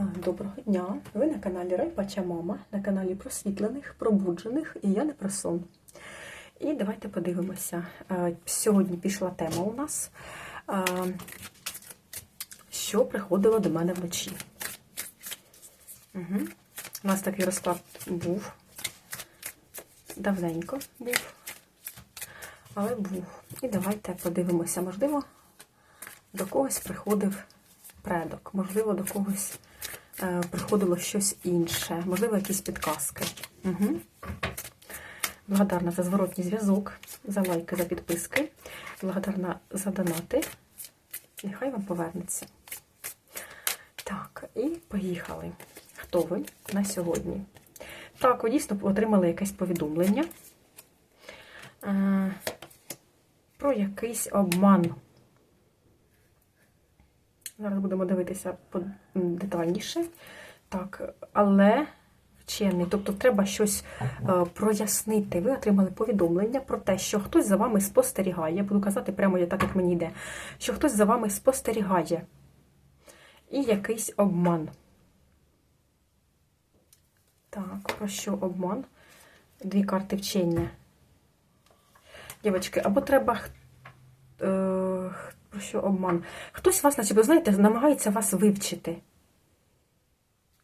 Доброго дня! Ви на каналі Райпача Мама, на каналі просвітлених, пробуджених і я не про сон. І давайте подивимося. Сьогодні пішла тема у нас, що приходило до мене вночі. Угу. У нас такий розклад був. Давненько був, але був. І давайте подивимося, можливо, до когось приходив предок, можливо, до когось приходило щось інше, можливо, якісь підказки. Угу. Благодарна за зворотній зв'язок, за лайки, за підписки. Благодарна за донати. Нехай вам повернеться. Так, і поїхали. Хто ви на сьогодні? Так, ви дійсно отримали якесь повідомлення е, про якийсь обман. Зараз будемо дивитися детальніше. Так, але вчений, тобто треба щось е, прояснити. Ви отримали повідомлення про те, що хтось за вами спостерігає. Я буду казати прямо так, як мені йде, що хтось за вами спостерігає. І якийсь обман. Так, про що обман? Дві карти вчення. Дівчатки, або треба. Е, про що обман? Хтось вас, начебто, знаєте, намагається вас вивчити.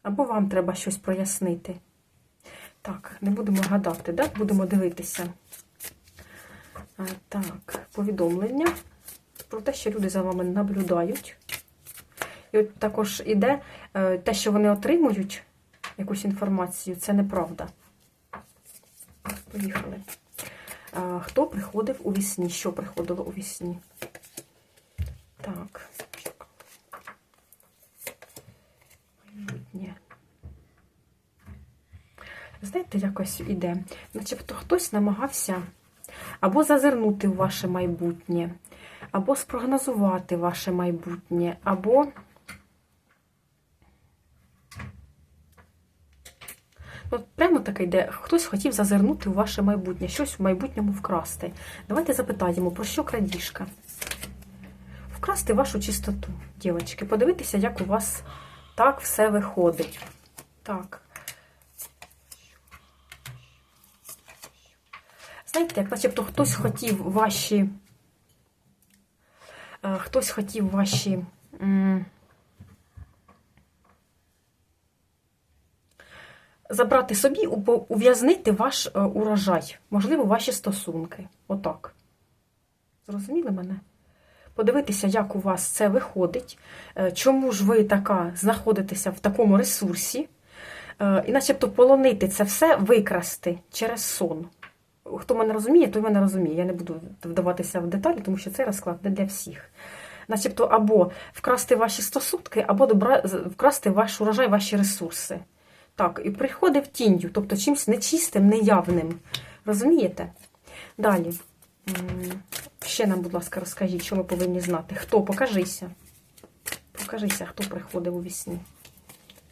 Або вам треба щось прояснити. Так, не будемо гадати, да? будемо дивитися. Так, повідомлення про те, що люди за вами наблюдають. І от також іде е, те, що вони отримують якусь інформацію, це неправда. Поїхали. Хто приходив у вісні? Що приходило у вісні? Так. Майбутнє. Знаєте, якось іде. Начебто хтось намагався або зазирнути в ваше майбутнє, або спрогнозувати ваше майбутнє, або. От прямо таке йде, хтось хотів зазирнути у ваше майбутнє, щось в майбутньому вкрасти. Давайте запитаємо, про що крадіжка? Вкрасти вашу чистоту, дівчатки, подивитися, як у вас так все виходить. Так. Знаєте, як начебто хтось хотів ваші. Е, хтось хотів ваші. Забрати собі, ув'язнити ваш е, урожай, можливо, ваші стосунки. Отак. Зрозуміли мене? Подивитися, як у вас це виходить, е, чому ж ви така знаходитеся в такому ресурсі, е, і начебто полонити це все, викрасти через сон. Хто мене розуміє, той мене розуміє. Я не буду вдаватися в деталі, тому що цей розклад не для всіх. Начебто, або вкрасти ваші стосунки, або вкрасти ваш урожай, ваші ресурси. Так, і приходить тінню, тобто чимось нечистим, неявним. Розумієте? Далі. Ще нам, будь ласка, розкажіть, що ми повинні знати. Хто? Покажися. Покажися, хто приходив у вісні.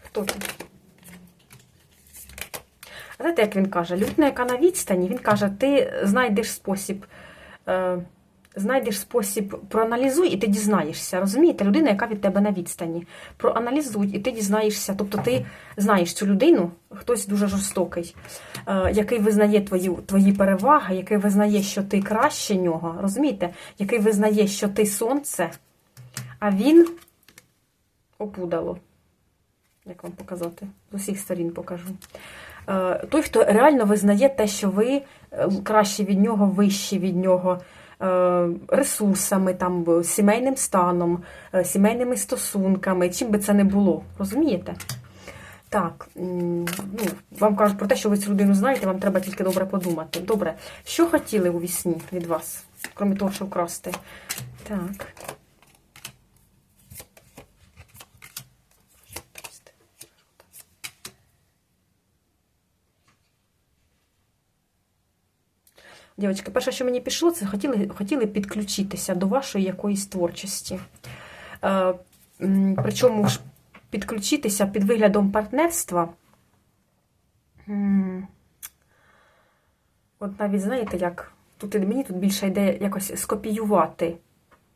Хто ти? Знаєте, як він каже? Людина, яка на відстані, він каже, ти знайдеш спосіб. Е, знайдеш спосіб, проаналізуй, і ти дізнаєшся. Розумієте, людина, яка від тебе на відстані. Проаналізуй, і ти дізнаєшся. Тобто ти знаєш цю людину, хтось дуже жорстокий, е, який визнає твої твої переваги, який визнає, що ти краще нього, розумієте? Який визнає, що ти сонце, а він опудало. Як вам показати? З усіх сторін покажу. Е, той, хто реально визнає те, що ви е, краще від нього, вищі від нього. Е, ресурсами, там, сімейним станом, е, сімейними стосунками, чим би це не було. Розумієте? Так, ну, вам кажуть про те, що ви цю людину знаєте, вам треба тільки добре подумати. Добре, що хотіли у вісні від вас, крім того, що вкрасти? Так. Дівчатки, перше, що мені пішло, це хотіли хотіли підключитися до вашої якоїсь творчості. Е, Причому ж підключитися під виглядом партнерства. От навіть, знаєте, як, тут мені тут більше йде якось скопіювати.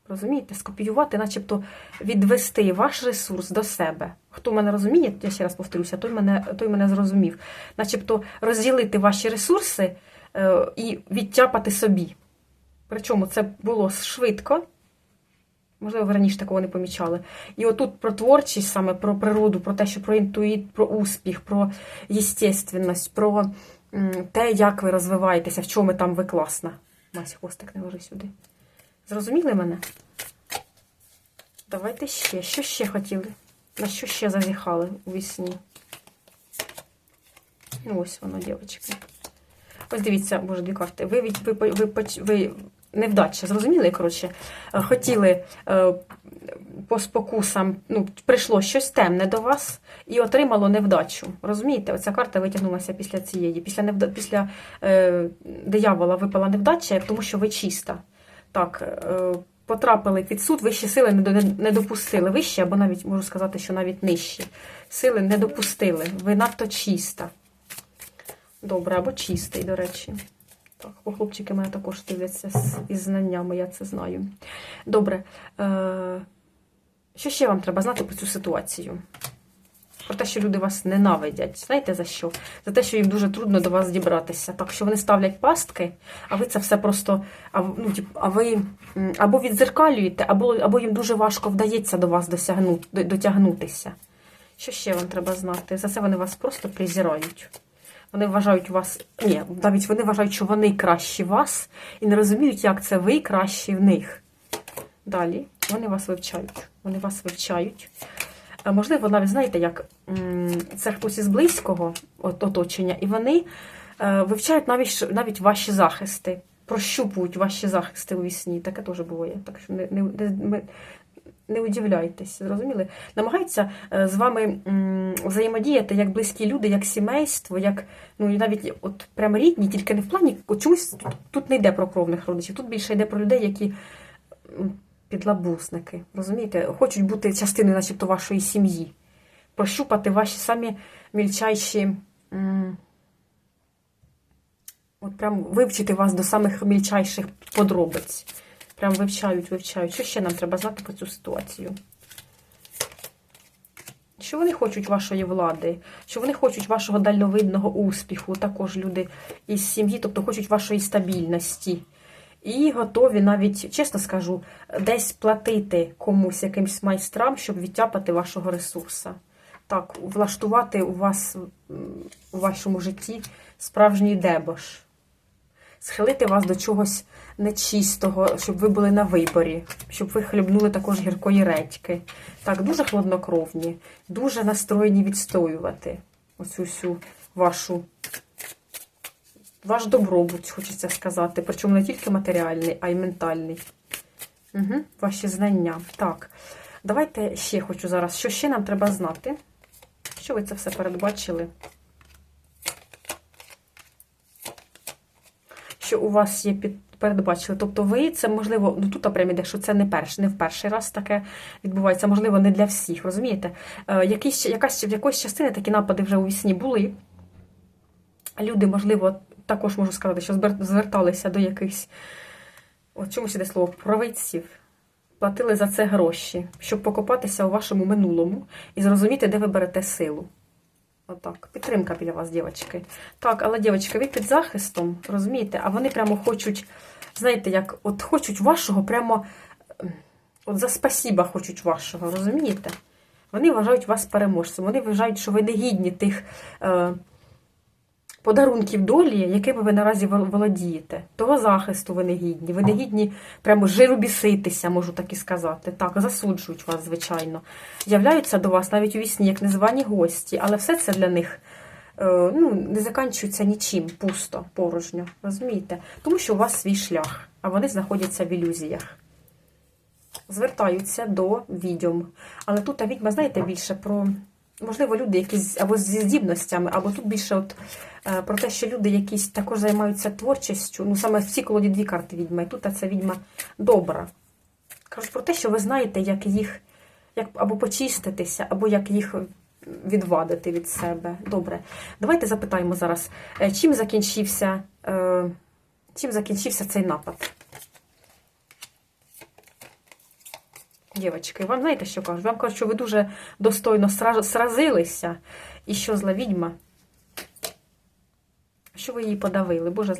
Розумієте? Скопіювати, начебто відвести ваш ресурс до себе. Хто мене розуміє, я ще раз повторюся, той мене, той мене зрозумів. Начебто розділити ваші ресурси і відтяпати собі. Причому це було швидко. Можливо, ви раніше такого не помічали. І отут про творчість, саме про природу, про те, що про інтуїт, про успіх, про єстественність, про те, як ви розвиваєтеся, в чому там ви класна. Мась, хвостик не ложи сюди. Зрозуміли мене? Давайте ще. Що ще хотіли? На що ще зазіхали у вісні? Ну, ось воно, дівчатки. Ось дивіться, боже, дві карти. Ви, ви, ви, ви, ви невдача, зрозуміли? Коротше, Е, хотіли е, по спокусам, ну, прийшло щось темне до вас і отримало невдачу. Розумієте? Оця карта витягнулася після цієї. Після, невда... після е, диявола випала невдача, тому що ви чиста. Так, е, потрапили під суд, вищі сили не допустили. Вищі, або навіть можу сказати, що навіть нижчі. Сили не допустили. Ви надто чиста. Добре, або чистий, до речі. Так, бо хлопчики мене також дивляться із знаннями, я це знаю. Добре. Е, що ще вам треба знати про цю ситуацію? Про те, що люди вас ненавидять. Знаєте за що? За те, що їм дуже трудно до вас дібратися. Так що вони ставлять пастки, а ви це все просто. А, ну, тип, а ви або відзеркалюєте, або, або їм дуже важко вдається до вас досягнути, до- дотягнутися. Що ще вам треба знати? За це вони вас просто презирають. Вони вважають вас. Ні, навіть вони вважають, що вони кращі вас, і не розуміють, як це ви кращі в них. Далі вони вас вивчають. Вони вас вивчають. Можливо, навіть знаєте, як це хтось із близького оточення, і вони е, вивчають навіть, навіть ваші захисти, прощупують ваші захисти у вісні. Таке теж буває. Так що не, не, не, удивляйтесь, зрозуміли? Намагаються е, з вами взаємодіяти як близькі люди, як сімейство, як ну і навіть от прямо рідні, тільки не в плані чомусь тут, тут не йде про кровних родичів, тут більше йде про людей, які підлабусники, розумієте, хочуть бути частиною, начебто, вашої сім'ї, прощупати ваші самі мільчайші. От прям вивчити вас до самих мільчайших подробиць. Прям вивчають, вивчають. Що ще нам треба знати про цю ситуацію? Що вони хочуть вашої влади, що вони хочуть вашого дальновидного успіху, також люди із сім'ї, тобто хочуть вашої стабільності. І готові навіть, чесно скажу, десь платити комусь якимсь майстрам, щоб відтяпати вашого ресурса. Так, влаштувати у вас у вашому житті справжній дебош схилити вас до чогось нечистого, щоб ви були на виборі, щоб ви хлібнули також гіркої редьки. Так, дуже хладнокровні, дуже настроєні відстоювати оцю всю вашу. Ваш добробут, хочеться сказати, причому не тільки матеріальний, а й ментальний. Угу, ваші знання. Так, давайте ще хочу зараз. Що ще нам треба знати? Що ви це все передбачили? Що у вас є під передбачили. Тобто ви це можливо, ну тут прямо йде, що це не перший, не в перший раз таке відбувається, можливо, не для всіх, розумієте? Е, якісь, якась, в якоїсь частини такі напади вже у вісні були. Люди, можливо, також можу сказати, що зверталися до якихось, от чомусь іде слово, провидців. Платили за це гроші, щоб покопатися у вашому минулому і зрозуміти, де ви берете силу. Отак, підтримка біля вас, дівчатки. Так, але, дівчатки, ви під захистом, розумієте, а вони прямо хочуть, знаєте, як от хочуть вашого, прямо ем, от за спасіба хочуть вашого, розумієте? Вони вважають вас переможцем. Вони вважають, що ви не гідні тих е, подарунків долі, якими ви наразі володієте. Того захисту ви не гідні. Ви не гідні прямо жиру біситися, можу так і сказати. Так, засуджують вас, звичайно. Являються до вас навіть у вісні, як незвані гості, але все це для них. е, Ну, не заканчується нічим, пусто, порожньо, розумієте? Тому що у вас свій шлях, а вони знаходяться в ілюзіях звертаються до відьом. Але тут та відьма, знаєте, більше про, можливо, люди якісь або зі здібностями, або тут більше от, е, про те, що люди якісь також займаються творчістю. Ну, саме в цій колоді дві карти відьма, і тут ця відьма добра. Кажуть про те, що ви знаєте, як їх як або почиститися, або як їх відвадити від себе. Добре. Давайте запитаємо зараз, е, чим закінчився, е, чим закінчився цей напад. Дівчатки, вам знаєте, що кажуть? Вам кажуть, що ви дуже достойно сразилися, і що зла відьма, що ви її подавили, Боже,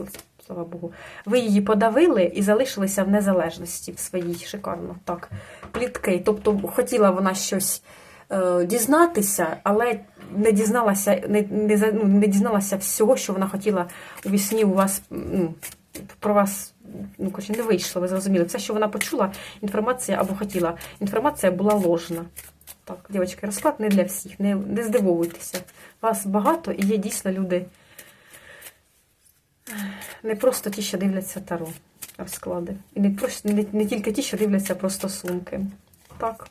слава Богу. Ви її подавили і залишилися в незалежності в своїй шикарно. Так, плітки. Тобто хотіла вона щось е, дізнатися, але не дізналася, не, не, ну, не дізналася всього, що вона хотіла у вісні у вас. Ну, про вас ну, коротше, не вийшло, ви зрозуміли. Все, що вона почула, інформація або хотіла, інформація була ложна. Так, дівчатки, розклад не для всіх, не, не здивовуйтеся. Вас багато і є дійсно люди. Не просто ті, що дивляться таро розклади. І не, просто, не, не тільки ті, що дивляться про стосунки. Так.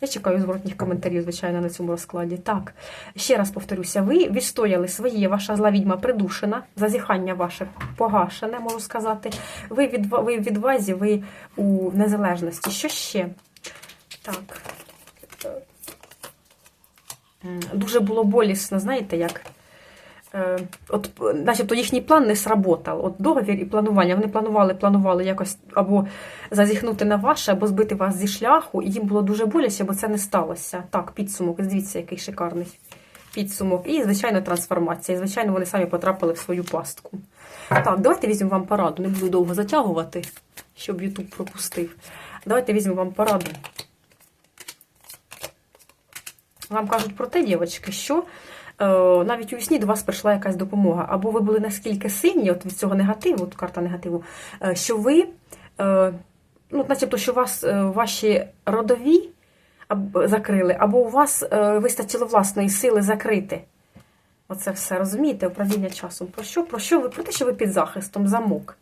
Я чекаю зворотніх коментарів, звичайно, на цьому розкладі. Так, ще раз повторюся, ви відстояли своє, ваша зла відьма придушена, зазіхання ваше погашене, можу сказати. Ви, від, ви в відвазі, ви у незалежності. Що ще? Так. Дуже було болісно, знаєте, як. Е, От, начебто їхній план не сработав. От договір і планування. Вони планували, планували якось або зазіхнути на ваше, або збити вас зі шляху, і їм було дуже боляче, бо це не сталося. Так, підсумок, дивіться, який шикарний підсумок. І, звичайно, трансформація. І, звичайно, вони самі потрапили в свою пастку. Так, давайте візьмемо вам пораду. Не буду довго затягувати, щоб Ютуб пропустив. Давайте візьмемо вам пораду. Вам кажуть про те, дівчатки, що навіть у вісні до вас прийшла якась допомога. Або ви були наскільки сильні от від цього негативу, от карта негативу, е, що ви, е, ну, начебто, що вас е, ваші родові закрили, або у вас е, вистачило власної сили закрити. Оце все, розумієте, управління часом. Про що? Про що ви? Про те, що ви під захистом, замок.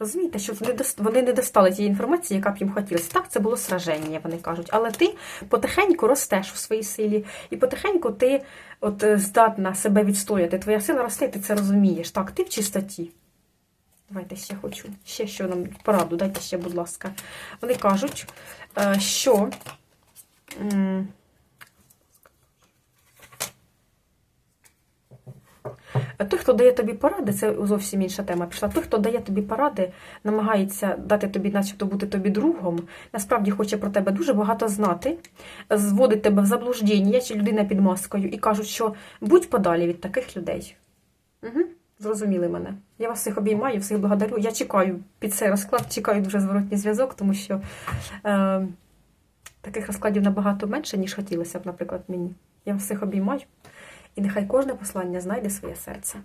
Розумієте, що вони не достали тієї інформації, яка б їм хотілося. Так, це було сраження, вони кажуть. Але ти потихеньку ростеш у своїй силі, і потихеньку ти от е, здатна себе відстояти. Твоя сила росте, ти це розумієш. Так, ти в чистоті. Давайте ще хочу. Ще що нам пораду, дайте ще, будь ласка. Вони кажуть, е, що. Той, хто дає тобі поради, це зовсім інша тема пішла. Той, хто дає тобі поради, намагається дати тобі, начебто, бути тобі другом, насправді хоче про тебе дуже багато знати, зводить тебе в заблуждіння, чи людина під маскою, і кажуть, що будь подалі від таких людей. Угу. Зрозуміли мене. Я вас всіх обіймаю, всіх благодарю. Я чекаю під цей розклад, чекаю дуже зворотній зв'язок, тому що е, таких розкладів набагато менше, ніж хотілося б, наприклад, мені. Я вас всіх обіймаю. І нехай кожне послання знайде своє серце.